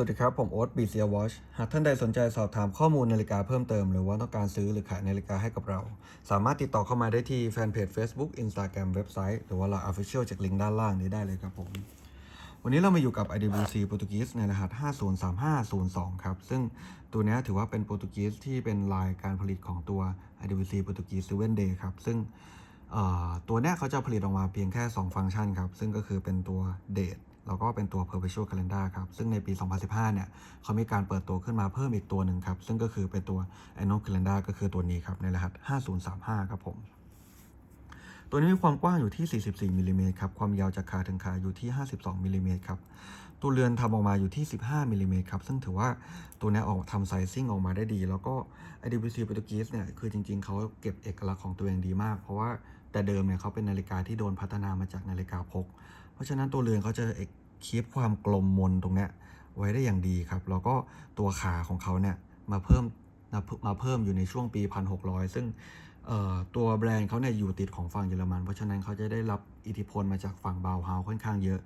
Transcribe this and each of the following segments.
วัสดีครับผมโอ๊ตบีเซียวอชหากท่านใดสนใจสอบถามข้อมูลนาฬิกาเพิ่มเติม หรือว่าต้องการซื้อหรือขายนาฬิกาให้กับเรา สามารถติดต่อเข้ามาได้ที่แฟนเพจ Facebook Instagram เว็บไซต์ หรือว่า Line Official จากลิงก์ด้านล่างนี้ได้เลยครับผม วันนี้เรามาอยู่กับ IWC โปรตุเกสในรหัส 503502 ครับ ซึ่งตัวนี้ถือว่าเป็นโปรตุเกสที่เป็นลายการผลิตของตัว IWC โปรตุเกส7 Day ครับซึ่งตัวนี้เขาจะผลิตออกมาเพียงแค่ 2 ฟังก์ชันครับซึ่งก็คือเป็นตัว Date แล้วก็เป็นตัว Perpetual Calendar ครับ ซึ่งในปี 2015 เนี่ยเขามีการเปิดตัวขึ้นมาเพิ่มอีกตัวหนึ่งครับ ซึ่งก็คือเป็นตัว Annual Calendar ก็คือตัวนี้ครับ ในรหัส 5035 ครับผม ตัวนี้มีความกว้างอยู่ที่ 44มิลลิเมตรครับ ความยาวจากขาถึงขาอยู่ที่ 52มิลลิเมตรครับ ตัวเรือนทำออกมาอยู่ที่ 15มิลลิเมตรครับ ซึ่งถือว่าตัวนี้ออกทำไซซิ่งออกมาได้ดี แล้วก็ IWC โปรตุเกสเนี่ย คือจริง ๆ เขาเก็บเอกลักษณ์ของตัวเองดีมาก เพราะว่าแต่เดิมเนี่ยเขาเป็นนาฬิกาที่โดนพัฒนามาจากนาฬิกาพก เพราะฉะนั้นตัวเรือนเขาจะเอก คีปความกลมมนตรงเนี้ยไว้ได้อย่างดีครับ แล้วก็ตัวขาของเขาเนี่ยมาเพิ่มมาเพิ่มอยู่ในช่วงปี 1600 ซึ่งเอ่อตัวแบรนด์เขาเนี่ยอยู่ติดของฝั่งเยอรมัน เพราะฉะนั้นเขาจะได้รับ อิทธิพลมาจากฝั่งบาวเฮาค่อนข้างเยอะ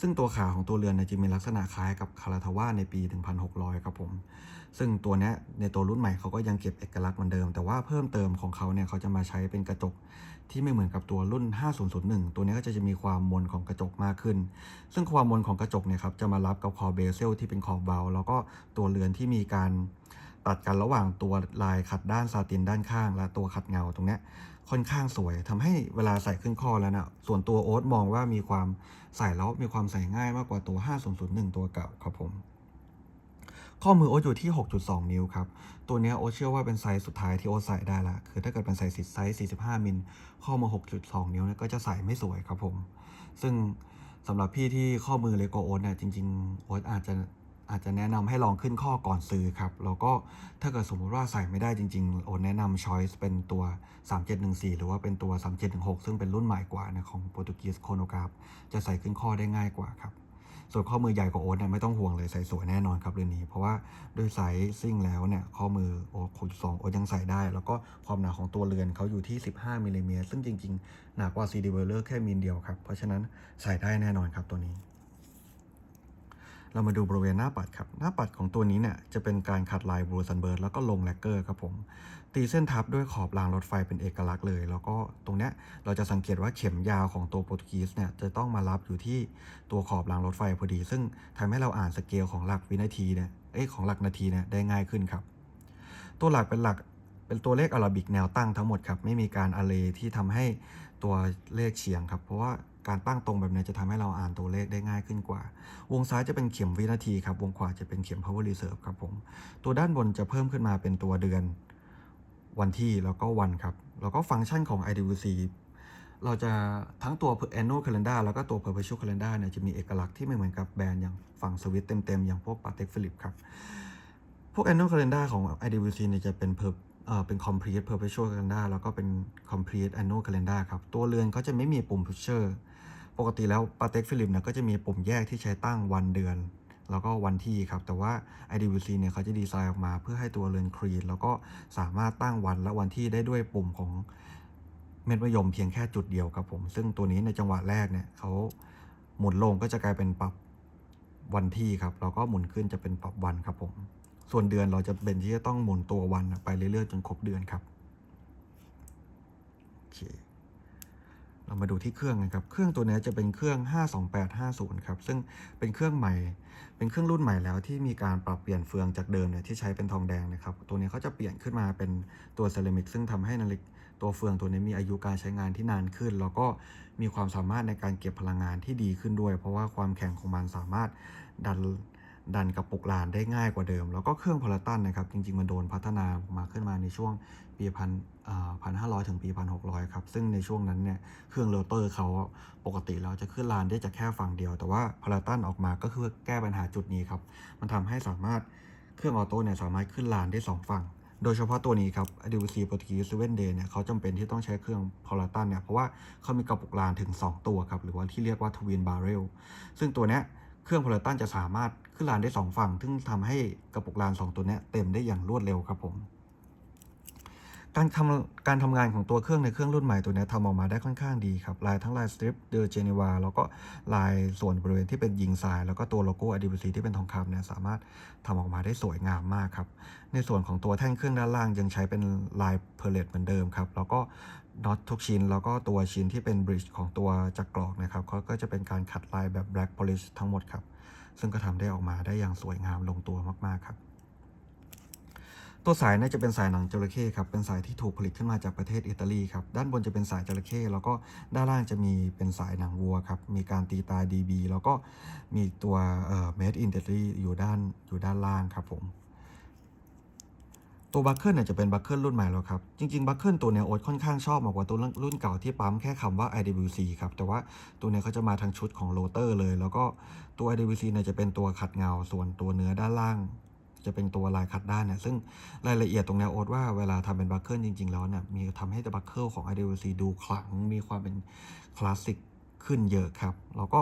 ซึ่งตัวขาของตัวเรือนจะมีลักษณะคล้ายกับคาราทาว่าในปี 1600 ครับผม ซึ่งตัวนี้ในตัวรุ่นใหม่เขาก็ยังเก็บเอกลักษณ์เหมือนเดิม แต่ว่าเพิ่มเติมของเขาเนี่ยเขาจะมาใช้เป็นกระจกที่ไม่เหมือนกับตัวรุ่น 5001 ตัวนี้ก็จะมีความมนของกระจกมากขึ้น ซึ่งความมนของกระจกเนี่ยครับจะมารับกับคอเบเซลที่เป็นขอบเบาแล้วก็ตัวเรือนที่มีการตัดกันระหว่างตัวลายขัดด้านซาตินด้านข้าง และตัวขัดเงาตรงนี้ ค่อนข้างสวยทำให้เวลาใส่ขึ้นข้อแล้วนะ่ะส่วนตัวโอ๊ตมองว่ามีความใส่แล้วมีความใส่ง่ายมากกว่าตัว 5001 ตัวเก่าครับผมข้อมือโอ๊ตอยู่ที่ 6.2 นิ้วครับ ตัวนี้โอ๊ตเชื่อว่าเป็นไซส์สุดท้ายที่โอ๊ตใส่ได้ละ คือถ้าเกิดเป็นไซส์ไซส์ 45 มิล ข้อมือ 6.2 นิ้วเนี่ยก็จะใส่ไม่สวยครับผม ซึ่งสำหรับพี่ที่ข้อมือเล็กกว่าโอ๊ตเนี่ยจริง ๆ โอ๊ตอาจจะ อาจจะแนะนำให้ลองขึ้นข้อก่อนซื้อครับ แล้วก็ถ้าเกิดสมมติว่าใส่ไม่ได้จริง ๆ โอ๊ตแนะนำช้อยส์เป็นตัว 3714 หรือว่าเป็นตัว 3716 ซึ่งเป็นรุ่นใหม่กว่านะของโปรตุเกสโคโนกราฟจะใส่ขึ้นข้อได้ง่ายกว่าครับ ส่วนข้อมือใหญ่กว่าโอ๊ตเนี่ยไม่ต้องห่วงเลยใส่สวยแน่นอนครับเรื่องนี้ เพราะว่าด้วยไซซิ่งแล้วเนี่ยข้อมือโอ๊ตคูณสองโอ๊ตยังใส่ได้ แล้วก็ความหนาของตัวเรือนเขาอยู่ที่ 15มิลลิเมตรซึ่งจริงๆหนากว่า CD w e l l e r แค่มิลเดียวครับเพราะฉะนั้นใส่ได้แน่นอนครับตัวนี้ เรามาดูบริเวณหน้าปัดครับ หน้าปัดของตัวนี้เนี่ยจะเป็นการขัดลายบรูซันเบิร์ดแล้วก็ลงแลกเกอร์ครับผม ตีเส้นทับด้วยขอบรางรถไฟเป็นเอกลักษณ์เลย แล้วก็ตรงเนี้ยเราจะสังเกตว่าเข็มยาวของตัวโปรตุเกสเนี่ยจะต้องมารับอยู่ที่ตัวขอบรางรถไฟพอดี ซึ่งทำให้เราอ่านสเกลของหลักวินาทีเนี่ยเอ้ของหลักนาทีเนี่ยได้ง่ายขึ้นครับ ตัวหลักเป็นหลักเป็นตัวเลขอาราบิกแนวตั้งทั้งหมดครับไม่มีการอาเลที่ทำให้ตัวเลขเฉียงครับเพราะว่า การตั้งตรงแบบนี้จะทำให้เราอ่านตัวเลขได้ง่ายขึ้นกว่า วงซ้ายจะเป็นเข็มวินาทีครับ วงขวาจะเป็นเข็ม power reserve ครับผม ตัวด้านบนจะเพิ่มขึ้นมาเป็นตัวเดือน วันที่แล้วก็วันครับ แล้วก็ฟังก์ชันของ IWC เราจะทั้งตัว annual calendar แล้วก็ตัว perpetual calendar เนี่ยจะมีเอกลักษณ์ที่ไม่เหมือนกับแบรนด์อย่างฝั่งสวิตเต็มๆ อย่างพวก Patek Philippe ครับ พวก annual calendar ของ IWC เนี่ยจะเป็น per เอ่อเป็น complete perpetual calendar แล้วก็เป็น complete annual calendar ครับ ตัวเรือนเขาจะไม่มีปุ่ม pusher ปกติแล้ว Patek Philippe เนี่ยก็จะมีปุ่มแยกที่ใช้ตั้งวันเดือน แล้วก็วันที่ครับ แต่ว่า IWC เนี่ยเขาจะดีไซน์ออกมาเพื่อให้ตัวเรือนครีนแล้วก็สามารถตั้งวันและวันที่ได้ด้วยปุ่มของเม็ดมะยมเพียงแค่จุดเดียวครับผม ซึ่งตัวนี้ในจังหวะแรกเนี่ยเขาหมุนลงก็จะกลายเป็นปรับวันที่ครับ แล้วก็หมุนขึ้นจะเป็นปรับวันครับผม ส่วนเดือนเราจะเป็นที่จะต้องหมุนตัววันไปเรื่อยๆจนครบเดือนครับโอเค เรามาดูที่เครื่องกันครับ เครื่องตัวนี้จะเป็นเครื่อง 52850 ครับ ซึ่งเป็นเครื่องใหม่ เป็นเครื่องรุ่นใหม่แล้วที่มีการปรับเปลี่ยนเฟืองจากเดิมเนี่ยที่ใช้เป็นทองแดงนะครับ ตัวนี้เขาจะเปลี่ยนขึ้นมาเป็นตัวเซรามิก ซึ่งทำให้นาฬิกตัวเฟืองตัวนี้มีอายุการใช้งานที่นานขึ้น แล้วก็มีความสามารถในการเก็บพลังงานที่ดีขึ้นด้วย เพราะว่าความแข็งของมันสามารถดัน ดันกระปุกลานได้ง่ายกว่าเดิม แล้วก็เครื่องพลาตันนะครับจริงๆมันโดนพัฒนามาขึ้นมาในช่วงปีพันพันห้าร้อยถึงปีพันหกร้อยครับซึ่งในช่วงนั้นเนี่ยเครื่องโรเตอร์เขาปกติแล้วจะขึ้นลานได้จากแค่ฝั่งเดียว แต่ว่าพลาตันออกมาก็คือแก้ปัญหาจุดนี้ครับมันทำให้สามารถเครื่องออโต้เนี่ยสามารถขึ้นลานได้สองฝั่ง โดยเฉพาะตัวนี้ครับ ADVC Portuguese 7 Day เนี่ยเขาจำเป็นที่ต้องใช้เครื่องพลาตันเนี่ย เพราะว่าเขามีกระปุกลานถึง 2 ตัวครับ หรือว่าที่เรียกว่า Twin Barrel ซึ่งตัวเนี้ยเครื่องพลาตันจะสามารถ ขึ้นลานได้ 2 ฝั่ง ซึ่งทำให้กระปุกลาน 2 ตัวนี้เต็มได้อย่างรวดเร็วครับผม การทำการทำงานของตัวเครื่องในเครื่องรุ่นใหม่ตัวนี้ทำออกมาได้ค่อนข้างดีครับ ลายทั้งลายสตริปเดอเจเนวาแล้วก็ลายส่วนบริเวณที่เป็นยิงทราย แล้วก็ตัวโลโก้ IWC ที่เป็นทองคำเนี่ยสามารถทำออกมาได้สวยงามมากครับ ในส่วนของตัวแท่งเครื่องด้านล่างยังใช้เป็นลายเพลเลตเหมือนเดิมครับแล้วก็น็อตทุกชิ้น แล้วก็ตัวชิ้นที่เป็นบริดจ์ของตัวจักรกรอกนะครับเขาก็จะเป็นการขัดลายแบบ black polish ทั้งหมดครับ ซึ่งก็ทำได้ออกมาได้อย่างสวยงามลงตัวมากๆครับตัวสายน่าจะเป็นสายหนังจระเข้ครับ เป็นสายที่ถูกผลิตขึ้นมาจากประเทศอิตาลีครับ ด้านบนจะเป็นสายจระเข้แล้วก็ด้านล่างจะมีเป็นสายหนังวัวครับ มีการตีตา DB แล้วก็มีตัวเอ่อ made in Italy อยู่ด้านอยู่ด้านล่างครับผม ตัวบัคเกิลเนี่ยจะเป็นบัคเกิลรุ่นใหม่แล้วครับ จริงๆบัคเกิลตัวเนี้ยโอ๊ตค่อนข้างชอบมากกว่าตัวรุ่นเก่าที่ปั๊มแค่คำว่า IWC ครับ แต่ว่าตัวเนี้ยเขาจะมาทั้งชุดของโรเตอร์เลย แล้วก็ตัว IWC เนี่ยจะเป็นตัวขัดเงา ส่วนตัวเนื้อด้านล่าง จะเป็นตัวลายขัดด้านเนี่ยซึ่งรายละเอียดตรงเนี้ยโอ๊ตว่าเวลาทำเป็นบัคเกิลจริง ๆ แล้วเนี่ยมีทำให้บัคเกิลของ IWC ดูขลังมีความเป็นคลาสสิกขึ้นเยอะครับ แล้วก็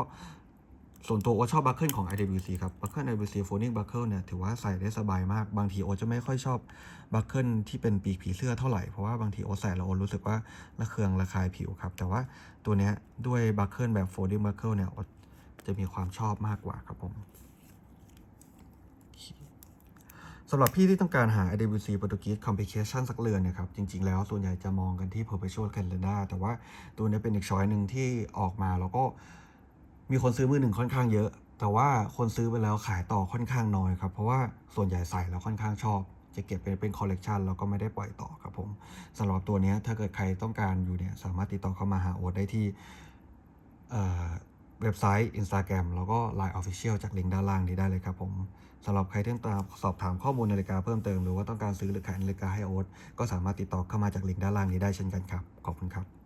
ส่วนตัวโอชอบบัคเกิลของ IWC ครับบัคเกิล IWC Folding Buckle เนี่ยถือว่าใส่ได้สบายมาก บางทีโอจะไม่ค่อยชอบบัคเกิลที่เป็นปีกผีเสื้อเท่าไหร่ เพราะว่าบางทีโอใส่แล้วโอรู้สึกว่าระเคืองระคายผิวครับ แต่ว่าตัวเนี้ยด้วยบัคเกิลแบบ Folding Buckle เนี่ยโอจะมีความชอบมากกว่าครับผมสำหรับพี่ที่ต้องการหา IWC Portuguese Complication สักเรือนเนะครับ จริง ๆ แล้วส่วนใหญ่จะมองกันที่ Perpetual Canada แต่ว่าตัวนี้เป็นอีกช้อยหนึ่งที่ออกมาแล้วก็ มีคนซื้อมือหนึ่งค่อนข้างเยอะ แต่ว่าคนซื้อไปแล้วขายต่อค่อนข้างน้อยครับ เพราะว่าส่วนใหญ่ใส่แล้วค่อนข้างชอบ จะเก็บเป็นเป็นคอลเลกชันแล้วก็ไม่ได้ปล่อยต่อครับผมสำหรับตัวนี้ถ้าเกิดใครต้องการอยู่เนี่ยสามารถติดต่อเข้ามาหาโอ๊ตได้ที่เอ่อเว็บไซต์ Instagram แล้วก็ Line Official จากลิงก์ด้านล่างนี้ได้เลยครับผมสำหรับใครที่ต้องการสอบถามข้อมูลนาฬิกาเพิ่มเติมหรือว่าต้องการซื้อหรือขายนาฬิกาให้โอ๊ตก็สามารถติดต่อเข้ามาจากลิงก์ด้านล่างนี้ได้เช่นกันครับ ขอบคุณครับ